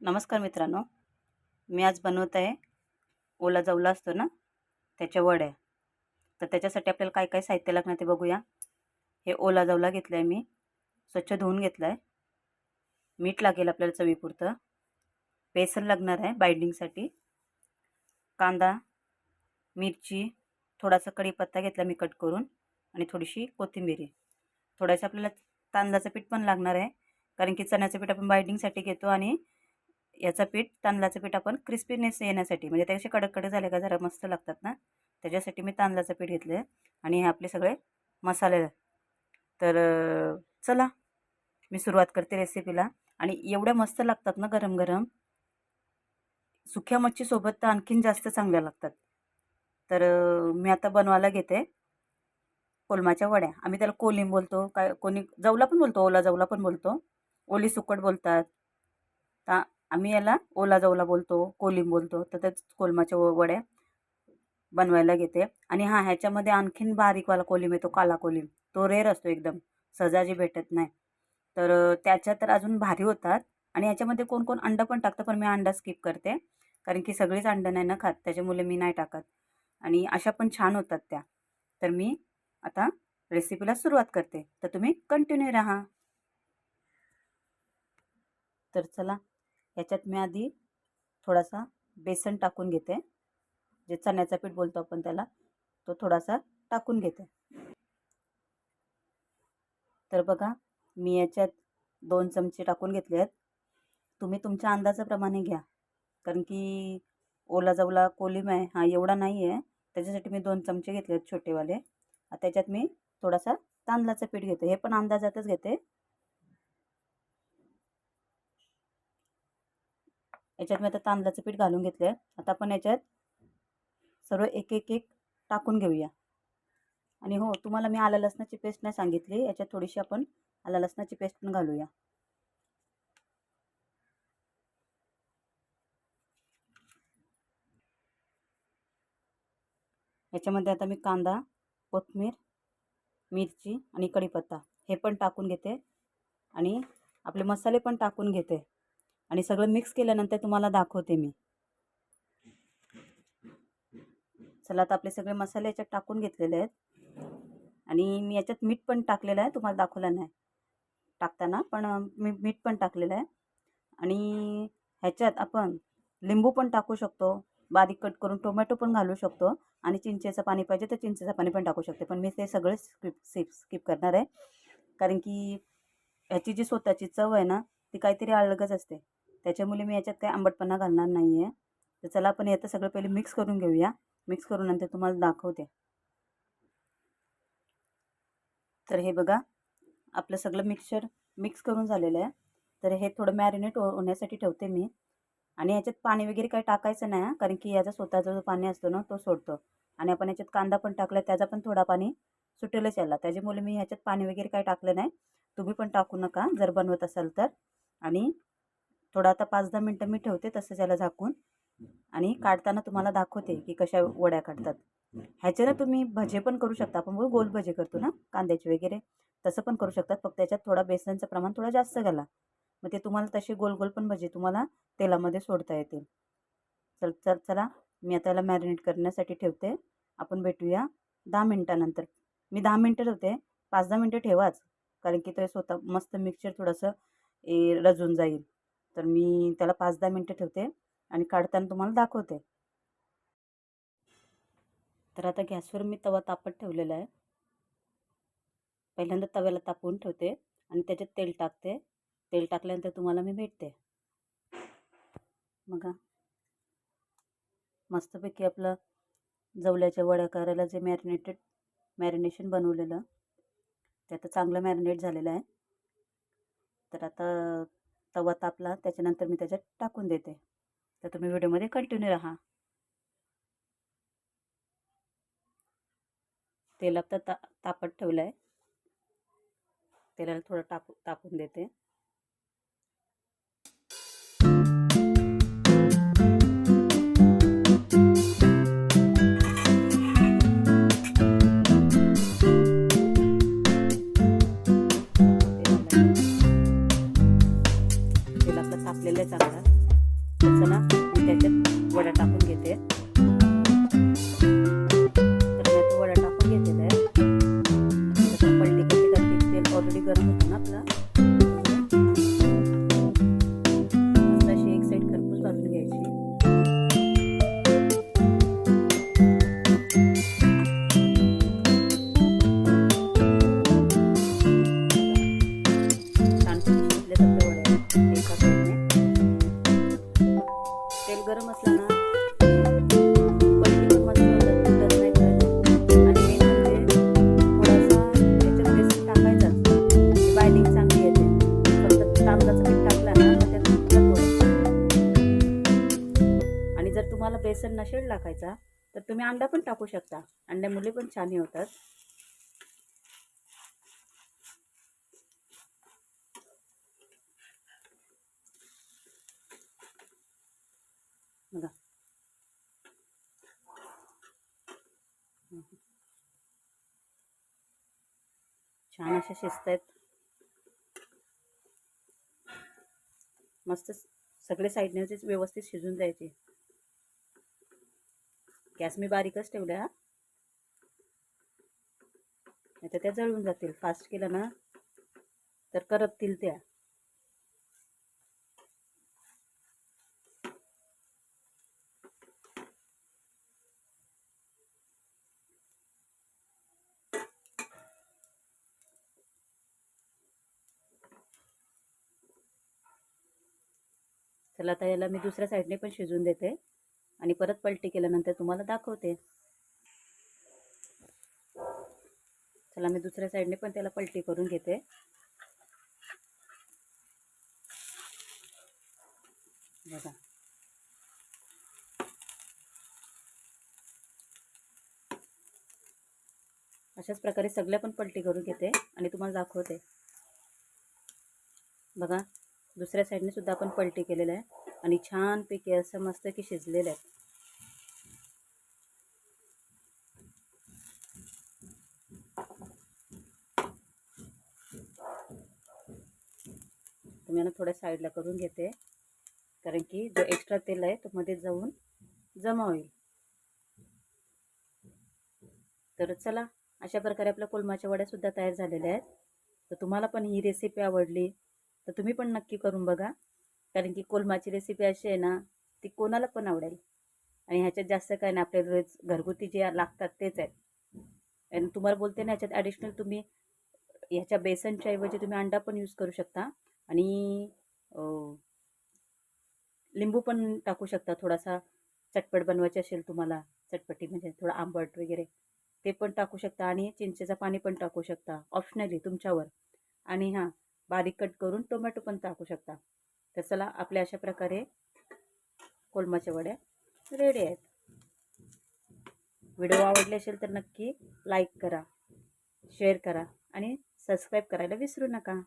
नमस्कार मित्रांनो. मी आज बनवत आहे ओला जवला असतो ना? त्याच्या वड्या. तर त्याच्यासाठी आपल्याला काय काय साहित्य लागणार ते बघूया. हे ओला जवला घेतला आहे मी. स्वच्छ धुवून घेतला आहे मीठ लागेल आपल्याला चवीपुरतं. बेसन लागणार आहे बाइंडिंगसाठी. कांदा मिरची थोडासा कढीपत्ता घेतला मी कट करून आणि थोडीशी कोथिंबिरी. थोडंसं आपल्याला तांदळाचं पीठ पण लागणार आहे. कारण की चण्याचं पीठ आपण बाइंडिंगसाठी घेतो आणि याचं पीठ तांदळाचं पीठ आपण क्रिस्पीनेस येण्यासाठी म्हणजे त्याचे कडक कडक झाले का जरा मस्त लागतात ना त्याच्यासाठी मी तांदळाचं पीठ घेतलं आहे आणि हे आपले सगळे मसाले तर चला मी सुरुवात करते रेसिपीला आणि एवढ्या मस्त लागतात ना गरम गरम सुक्या मच्छीसोबत तर आणखीन जास्त चांगल्या लागतात. तर मी आता बनवायला घेते कोलमाच्या वड्या. आम्ही त्याला कोलिम बोलतो काय कोणी जवला पण बोलतो ओला जवला पण बोलतो. ओली सुकट बोलतात. ता आम्ही याला ओला जाऊला बोलतो कोलिम बोलतो तर त्याच कोलमाच्या वड्या बनवायला घेते. आणि हां ह्याच्यामध्ये आणखीन बारीकवाला कोलिम येतो काला कोलिम. तो रेर असतो एकदम. सजाजी भेटत नाही. तर त्याच्या तर अजून भारी होतात. आणि याच्यामध्ये कोण कोण अंडं पण टाकतं पण मी अंडा स्किप करते. कारण की सगळीच अंडं नाही ना खात त्याच्यामुळे मी नाही टाकत. आणि अशा पण छान होतात त्या. तर मी आता रेसिपीला सुरुवात करते. तर तुम्ही कंटिन्यू राहा. तर चला. ह्याच्यात मी आधी थोडासा बेसन टाकून घेते. जे चण्याचा पीठ बोलतो आपण त्याला तो थोडासा टाकून घेते. तर बघा मी याच्यात दोन चमचे टाकून घेतले आहेत. तुम्ही तुमच्या अंदाजाप्रमाणे घ्या. कारण की ओला जवला कोलिम आहे हा एवढा नाही आहे. त्याच्यासाठी मी दोन चमचे घेतले आहेत छोटेवाले. त्याच्यात मी थोडासा तांदळाचं पीठ घेते. हे पण अंदाजातच घेते. याच्यात मी आता तांदळाचं पीठ घालून घेतलं आहे आता आपण याच्यात सर्व एक एक एक टाकून घेऊया. आणि हो तुम्हाला मी आला लसणाची पेस्ट नाही सांगितली. याच्यात थोडीशी आपण आला लसणाची पेस्ट पण घालूया. याच्यामध्ये आता मी कांदा कोथमीर मिरची आणि कढीपत्ता हे पण टाकून घेते. आणि आपले मसाले पण टाकून घेते. आणि सगळं मिक्स केल्यानंतर तुम्हाला दाखवते मी. चला आता आपले सगळे मसाले याच्यात टाकून घेतलेले आहेत. आणि मी याच्यात मीठ पण टाकलेलं आहे तुम्हाला दाखवलं नाही. टाकताना पण मी मीठ पण टाकलेलं आहे. आणि ह्याच्यात आपण लिंबू पण टाकू शकतो. बारीक कट करून टोमॅटो पण घालू शकतो. आणि चिंचेचं पाणी पाहिजे तर चिंचेचं पाणी पण टाकू शकते. पण मी ते सगळे स्किप स्किप स्किप करणार आहे. कारण की ह्याची जी स्वतःची चव आहे ना ती काहीतरी अलगच असते. त्याच्यामुळे मी याच्यात काही आंबटपणा घालणार नाही आहे तर चला आपण याचं सगळं पहिले मिक्स करून घेऊया. मिक्स करून नंतर तुम्हाला दाखवते. तर हे बघा आपलं सगळं मिक्सचर मिक्स करून झालेलं आहे. तर हे थोडं मॅरिनेट हो-, होण्यासाठी ठेवते मी. आणि याच्यात पाणी वगैरे काही टाकायचं नाही कारण की याचा स्वतःचा जो पाणी असतो ना तो सोडतो. आणि आपण याच्यात कांदा पण टाकला त्याचा पण थोडा पाणी सुटेलच याला. त्याच्यामुळे मी ह्याच्यात पाणी वगैरे काही टाकलं नाही. तुम्ही पण टाकू नका जर बनवत असाल तर. आणि थोडं आता पाच दहा मिनटं मी ठेवते तसंच याला झाकून. आणि काढताना तुम्हाला दाखवते की कशा वड्या काढतात. ह्याच्यानं तुम्ही भजे पण करू शकता. आपण बघू गोल भजे करतो ना कांद्याचे वगैरे. तसं पण करू शकतात. फक्त त्याच्यात थोडा बेसनचं प्रमाण थोडं जास्त घाला. मग ते तुम्हाला तसे गोल गोल पण भजे तुम्हाला तेलामध्ये सोडता येतील. चल चल चला. मी आता याला मॅरिनेट करण्यासाठी ठेवते. आपण भेटूया दहा मिनटानंतर. मी दहा मिनटं ठेवते. पाच दहा मिनटं ठेवाच. कारण की ते स्वतः मस्त मिक्सचर थोडंसं रजून जाईल. तर मी त्याला पाच दहा मिनटं ठेवते आणि काढताना तुम्हाला दाखवते. तर आता गॅसवर मी तवा तापत ठेवलेला आहे. पहिल्यांदा तव्याला तापवून ठेवते आणि त्याच्यात तेल टाकते. तेल टाकल्यानंतर तुम्हाला मी भेटते. बघा. मस्तपैकी आपलं जवल्याच्या वड्या करायला जे मॅरिनेटेड मॅरिनेशन बनवलेलं ते आता चांगलं मॅरिनेट झालेलं आहे. तर आता तवा तापला त्याच्यानंतर मी त्याच्यात टाकून देते. तर तुम्ही व्हिडिओमध्ये कंटिन्यू राहा. तेल आता ता तापत ठेवलं आहे तेलाला थोडं टाकू तापून देते. त्याच्यात बेसन टाकायचा तर तुम्ही अंडा पण टाकू शकता. अंड्यामुळे पण छान हे होतात. बघा. छान अशा शिजत आहेत मस्त सगळे साईडने व्यवस्थित शिजून जायचे. गॅस मी बारीकच ठेवल्या नाही तर त्या जळून जातील. फास्ट केलं ना तर करपतील त्या. चला आता याला मी दुसऱ्या साईडने पण शिजून देते. आणि परत पलटी केल्यानंतर तुम्हाला दाखवते. चला मी दुसऱ्या साईडने पण त्याला पलटी करून घेते. बघा. अशाच प्रकारे सगळ्या पण पलटी करून घेते आणि तुम्हाला दाखवते. बघा दुसऱ्या साईडने सुद्धा आपण पलटी केलेलं आहे. आणि छानपैकी असं मस्त की शिजलेलं आहे. तुम्ही ना थोड्या साईडला करून घेते. कारण की जो एक्स्ट्रा तेल आहे तो मध्ये जाऊन जमा होईल. तर चला अशा प्रकारे आपल्या कोलमाच्या वड्यासुद्धा तयार झालेल्या आहेत. तर तुम्हाला पण ही रेसिपी आवडली तर तुम्ही पण नक्की करून बघा. कारण की कोलमाची रेसिपी अशी आहे ना ती कोणाला पण आवडेल. आणि ह्याच्यात जास्त काय नाही आपल्याला रोज घरगुती जे लागतात तेच आहेत. आणि तुम्हाला बोलते ना ह्याच्यात ॲडिशनल तुम्ही ह्याच्या बेसनच्या ऐवजी तुम्ही अंडा पण यूज करू शकता. आणि लिंबू पण टाकू शकता थोडासा चटपट बनवायचे असेल तुम्हाला चटपटी म्हणजे थोडं आंबट वगैरे ते पण टाकू शकता. आणि चिंचेचं पाणी पण टाकू शकता ऑप्शनली तुमच्यावर. आणि हां बारीक कट करून टोमॅटो पण टाकू शकता. तर चला आपल्या अशा प्रकारे कोलमाच्या वड्या रेडी आहेत. व्हिडिओ आवडले असेल तर नक्की लाईक करा शेअर करा आणि सबस्क्राईब करायला विसरू नका.